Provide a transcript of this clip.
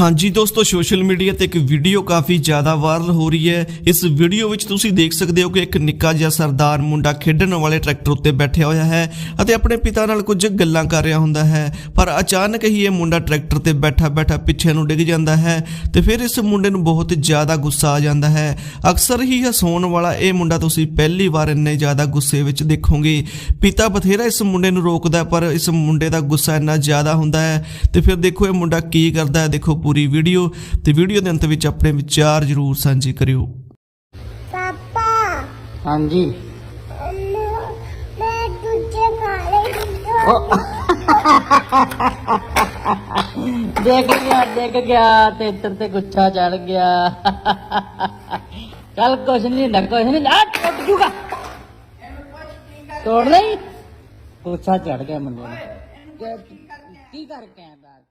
ਹਾਂਜੀ ਦੋਸਤੋ, social media ਤੇ ਇੱਕ ਵੀਡੀਓ ਕਾਫੀ ਜ਼ਿਆਦਾ ਵਾਇਰਲ ਹੋ ਰਹੀ ਹੈ। ਇਸ ਵੀਡੀਓ ਵਿੱਚ ਤੁਸੀਂ ਦੇਖ ਸਕਦੇ ਹੋ ਕਿ ਇੱਕ ਨਿੱਕਾ ਜਿਹਾ ਸਰਦਾਰ ਮੁੰਡਾ ਖੇਡਣ ਵਾਲੇ ਟਰੈਕਟਰ ਉੱਤੇ ਬੈਠਿਆ ਹੋਇਆ ਹੈ ਅਤੇ ਆਪਣੇ ਪਿਤਾ ਨਾਲ ਕੁਝ ਗੱਲਾਂ ਕਰ ਰਿਹਾ ਹੁੰਦਾ ਹੈ। ਪਰ ਅਚਾਨਕ ਹੀ ਇਹ ਮੁੰਡਾ ਟਰੈਕਟਰ ਤੇ ਬੈਠਾ ਬੈਠਾ ਪਿੱਛੇ ਨੂੰ ਡਿੱਗ ਜਾਂਦਾ ਹੈ ਤੇ ਫਿਰ ਇਸ ਮੁੰਡੇ ਨੂੰ ਬਹੁਤ ਜ਼ਿਆਦਾ ਗੁੱਸਾ ਆ ਜਾਂਦਾ ਹੈ। ਅਕਸਰ ਹੀ ਹਸਾਉਣ ਵਾਲਾ ਇਹ ਮੁੰਡਾ ਤੁਸੀਂ ਪਹਿਲੀ ਵਾਰ ਇੰਨੇ ਜ਼ਿਆਦਾ ਗੁੱਸੇ ਵਿੱਚ ਦੇਖੋਗੇ। ਪਿਤਾ ਬਥੇਰਾ ਇਸ ਮੁੰਡੇ ਨੂੰ ਰੋਕਦਾ ਪਰ ਇਸ ਮੁੰਡੇ ਦਾ ਗੁੱਸਾ ਇੰਨਾ ਜ਼ਿਆਦਾ ਹੁੰਦਾ ਹੈ। ਤੇ ਫਿਰ ਦੇਖੋ ਇਹ ਮੁੰਡਾ ਕੀ ਕਰਦਾ ਹੈ, ਦੇਖੋ ਪੂਰੀ ਵੀਡੀਓ ਤੇ ਵੀਡੀਓ ਦੇ ਅੰਤ ਵਿੱਚ ਆਪਣੇ ਵਿਚਾਰ ਜ਼ਰੂਰ ਸਾਂਝੇ ਕਰਿਓ। ਪਾਪਾ। ਹਾਂਜੀ। ਮੈਂ ਦੂਜੇ ਖਾਲੇ ਦੇਖ ਗਿਆ ਦੇਖ ਗਿਆ ਤੇ ਇੱਧਰ ਤੇ ਗੁੱਛਾ ਚੜ ਗਿਆ। ਚੱਲ ਕੁਛ ਨਹੀਂ ਨਾ ਕੁਛ ਨਹੀਂ ਆ ਟੁੱਟ ਜੂਗਾ। ਤੋੜ ਲਈ। ਗੁੱਛਾ ਚੜ ਗਿਆ ਮੁੰਡੇ ਨੂੰ। ਕੀ ਕਰਕੇ ਦੱਸ